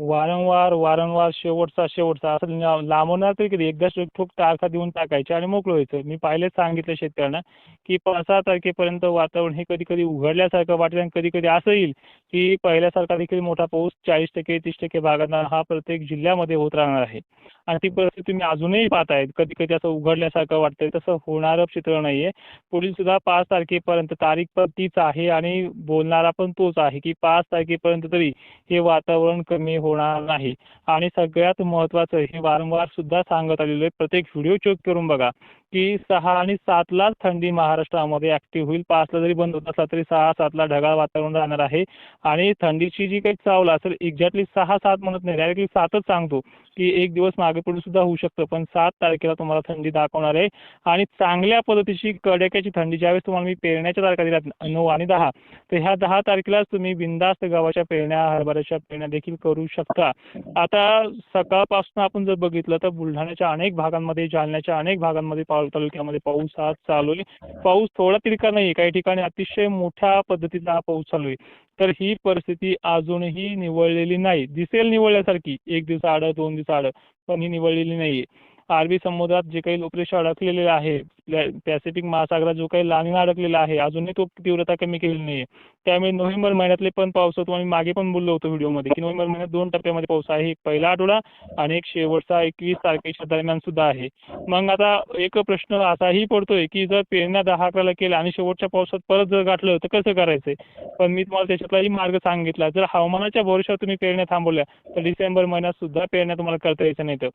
वारंवार वारंवार शेवटचा शेवटचा असं लांबवणार तरी कधी एकदा ठोक तारखा देऊन टाकायचे आणि मोकळं व्हायचं. मी पाहिलेच सांगितलं शेतकऱ्यांना की पाच सहा तारखेपर्यंत वातावरण हे कधी कधी उघडल्यासारखं वाटेल आणि कधी कधी असं येईल की पहिल्यासारखा देखील मोठा पाऊस चाळीस टक्के तीस टक्के भागांना हा प्रत्येक जिल्ह्यामध्ये होत राहणार आहे. आणि ती परिस्थिती तुम्ही अजूनही पाहतायत. कधी कधी असं उघडल्यासारखं वाटतंय. तसं होणारं चित्र नाहीये. पुढील सुद्धा पाच तारखेपर्यंत तारीख पण तीच आहे आणि बोलणारा पण तोच आहे की पाच तारखेपर्यंत तरी हे वातावरण कमी होणार नाही. आणि सगळ्यात महत्वाचं हे वारंवार सुद्धा सांगत आलेलो आहे प्रत्येक व्हिडिओ चेक करून बघा. की सहा आणि सातलाच थंडी महाराष्ट्रामध्ये ऍक्टिव्ह होईल. पाचला जरी बंद होत असला तरी सहा सातला ढगाळ वातावरण राहणार आहे. आणि थंडीची जी काही चावल असेल एक्झॅक्टली सहा सात म्हणत नाही डायरेक्टली सातच सांगतो की एक दिवस मागे पुढे सुद्धा होऊ शकतं. पण सात तारखेला तुम्हाला थंडी दाखवणार आहे. आणि चांगल्या पद्धतीची कडाक्याची थंडी ज्यावेळेस तुम्हाला मी पेरण्याच्या तारखा दिल्या नऊ आणि दहा तर ह्या दहा तारखेलाच तुम्ही बिंदास्त गव्हाच्या पेरण्या हरभऱ्याच्या पेरण्या देखील करू शकता. आता सकाळपासून आपण जर बघितलं तर बुलढाण्याच्या अनेक भागांमध्ये जालन्याच्या अनेक भागांमध्ये पाऊस तालुक्यामध्ये पाऊस आज चालू आहे. पाऊस थोडा तिरका नाही काही ठिकाणी अतिशय मोठ्या पद्धतीचा हा पाऊस चालू आहे. तर ही परिस्थिती अजूनही निवळलेली नाही. दिसेल निवळल्यासारखी. एक दिवस आड दोन दिवस आड. पण ही निवळलेली नाहीये. अरबी समुद्रात जे काही लोकरेषा अडकलेले आहे पॅसिफिक महासागरात जो काही लानिना अडकलेला आहे अजूनही तो तीव्रता कमी केलेली नाहीये. त्यामुळे नोव्हेंबर महिन्यातले पण पाऊस होतो आम्ही मागे पण बोललो होतो व्हिडिओमध्ये की नोव्हेंबर महिन्यात दोन टप्प्यामध्ये पाऊस आहे एक पहिला आठवडा आणि एक शेवटचा एकवीस तारखेच्या दरम्यान सुद्धा आहे. मग आता एक प्रश्न असाही पडतोय की जर पेरण्या दहा अकराला केल्या आणि शेवटच्या पावसात परत जर गाठलं तर कसं करायचंय? पण मी तुम्हाला त्याच्यातलाही मार्ग सांगितला. जर हवामानाच्या भरोशावर तुम्ही पेरण्या थांबवल्या तर डिसेंबर महिन्यात सुद्धा पेरण्या तुम्हाला करता यायचं नाही तर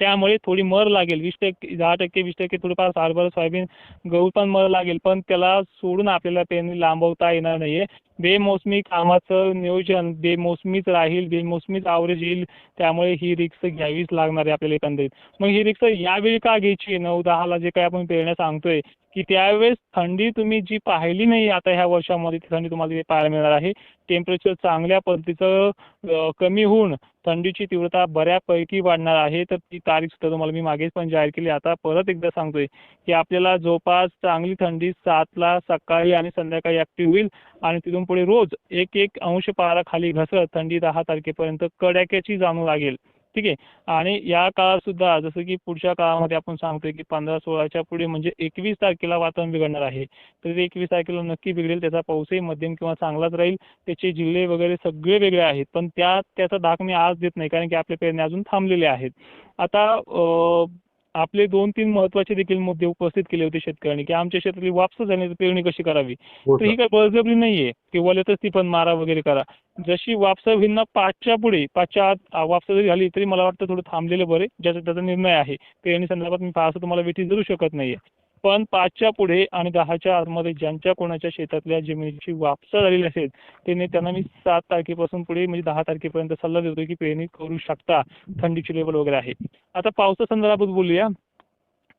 त्यामुळे थोडी मर लागेल. वीस टक्के दहा टक्के वीस टक्के थोडंफार हरभरा सोयाबीन गहू पण मर लागेल. पण त्याला सोडून आपल्याला पेरणी लांबवता येणार नाहीये. बेमोसमी कामाचं नियोजन बेमोसमीच राहील बेमोसमीच आवरेज येईल त्यामुळे ही रिक्स घ्यावीच लागणार आहे आपल्याला एकंदरीत. मग ही रिक्स यावेळी का घ्यायची नऊ दहाला जे काही आपण पेरण्या सांगतोय की त्यावेळेस थंडी तुम्ही जी पाहिली नाही आता ह्या वर्षामध्ये ती थंडी तुम्हाला पाहायला मिळणार आहे. टेम्परेचर चांगल्या पद्धतीचं कमी होऊन थंडीची तीव्रता बऱ्यापैकी वाढणार आहे. तर ती तारीख सुद्धा तुम्हाला मी मागेच पण जाहीर केली. आता परत एकदा सांगतोय की आपल्याला जवळपास चांगली थंडी सातला सकाळी आणि संध्याकाळी ऍक्टिव्ह होईल आणि तिथून पुढे रोज एक एक अंश पारा खाली घसरत थंडी दहा तारखेपर्यंत कडाक्याची जाणू लागेल. ठीक आहे? आणि या काळात सुद्धा जसं की पुढच्या काळामध्ये आपण सांगतोय की पंधरा सोळाच्या पुढे म्हणजे एकवीस तारखेला वातावरण बिघडणार आहे. तर ते एकवीस तारखेला नक्की बिघडेल त्याचा पाऊसही मध्यम किंवा चांगलाच राहील त्याचे जिल्हे वगैरे सगळे वेगळे आहेत. पण त्या त्याचा दाख मी आज देत नाही कारण की आपले पेरणे अजून थांबलेले आहेत. आता आपले दोन तीन महत्त्वाचे देखील मुद्दे उपस्थित केले होते शेतकऱ्यांनी की आमच्या शेतातली वापस तर पेरणी कशी करावी? हो तर ही काही बळजबरी नाहीये की वल्यातच ती पण मारा वगैरे करा. जशी वापसा होईल ना पाचच्या पुढे पाचच्या आत वापसा जरी झाली तरी मला वाटतं थोडं थांबलेलं बरे ज्याचा त्याचा निर्णय आहे. पेरणी संदर्भात मी फारसं तुम्हाला वेठी धरू शकत नाहीये. पण पाचच्या पुढे आणि दहाच्या आतमध्ये ज्यांच्या कोणाच्या शेतातल्या जमिनीची वापसा झालेली असेल त्यांनी त्यांना मी सात तारखेपासून पुढे म्हणजे दहा तारखेपर्यंत सल्ला देतो की पेरणी करू शकता. थंडीची लेवल वगैरे आहे. आता पावसा संदर्भात बोलूया.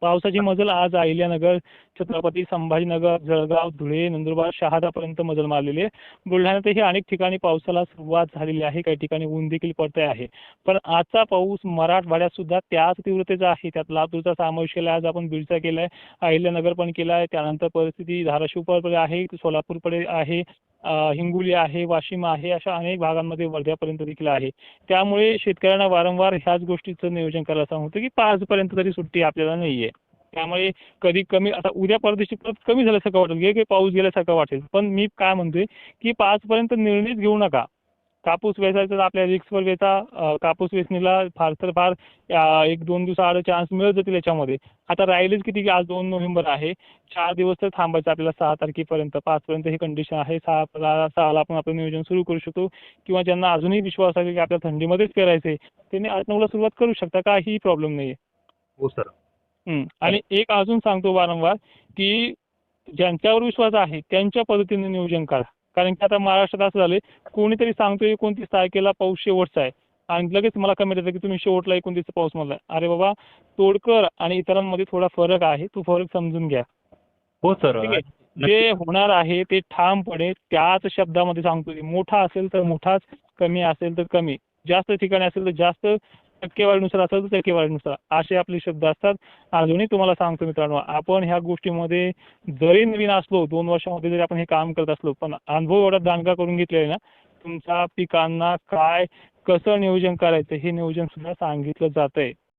पावसाची मजल आज अहिल्यानगर छत्रपती संभाजीनगर जळगाव धुळे नंदुरबार शहादापर्यंत मजल मारलेली आहे. बुलढाण्यातही अनेक ठिकाणी पावसाला सुरुवात झालेली आहे. काही ठिकाणी ऊन देखील पडते आहे. पण आजचा पाऊस मराठवाड्यात सुद्धा त्याच तीव्रतेचा आहे. त्यात लातूरचा समावेश केला आज आपण बीडचा केलाय. अहिल्यानगर पण केला आहे त्यानंतर परिस्थिती धाराशिवकडे आहे. सोलापूरकडे आहे. हिंगोली आहे वाशिम आहे अशा अनेक भागांमध्ये वर्ध्यापर्यंत देखील आहे. त्यामुळे शेतकऱ्यांना वारंवार ह्याच गोष्टीचं नियोजन करायला सांगतो की पाच पर्यंत तरी सुट्टी आपल्याला नाहीये. त्यामुळे कधी कमी आता उद्या परदेशी परत कमी झाल्यासारखं वाटेल की काही पाऊस गेल्यासारखं वाटेल. पण मी काय म्हणतोय की पाच पर्यंत निर्णयच घेऊ नका. कापूस वेचायचा तर आपल्या रिक्सवर वेचा कापूस वेचणीला फार तर फार एक दोन दिवसाआड चान्स मिळत जातील याच्यामध्ये. आता राहिलेच किती आज दोन नोव्हेंबर आहे. चार दिवस तर थांबायचं आपल्याला सहा तारखेपर्यंत पाचपर्यंत ही कंडिशन आहे. सहा सहाला आपण आपलं नियोजन सुरू करू शकतो. किंवा ज्यांना अजूनही विश्वास आहे की आपल्याला थंडीमध्येच पेरायचे त्यांनी आठ नऊला सुरुवात करू शकता काही प्रॉब्लेम नाही हो सर. आणि एक अजून सांगतो वारंवार की ज्यांच्यावर विश्वास आहे त्यांच्या पद्धतीने नियोजन करा. कारण की आता महाराष्ट्रात असं झालंय कोणीतरी सांगतोय एकोणतीस तारखेला पाऊस शेवटचा आहे. आणि लगेच मला कमेंट येतं की तुम्ही शेवटला एकोणतीस पाऊस म्हणलाय. अरे बाबा तोडकर आणि इतरांमध्ये थोडा फरक आहे तो फरक समजून घ्या. हो सर ठीक आहे? जे होणार आहे ते ठामपणे त्याच शब्दामध्ये सांगतो मोठा असेल तर मोठाच कमी असेल तर कमी. जास्त ठिकाणी असेल तर जास्त टक्केवारीनुसार असेल तर टक्केवारीनुसार. असे आपले शब्द असतात. अजूनही तुम्हाला सांगतो मित्रांनो आपण ह्या गोष्टीमध्ये जरी नवीन असलो दोन वर्षामध्ये जरी आपण हे काम करत असलो पण अनुभव एवढा दांडगा करून घेतलेला ना तुमच्या पिकांना काय कसं नियोजन करायचं हे नियोजन सुद्धा सांगितलं जातंय.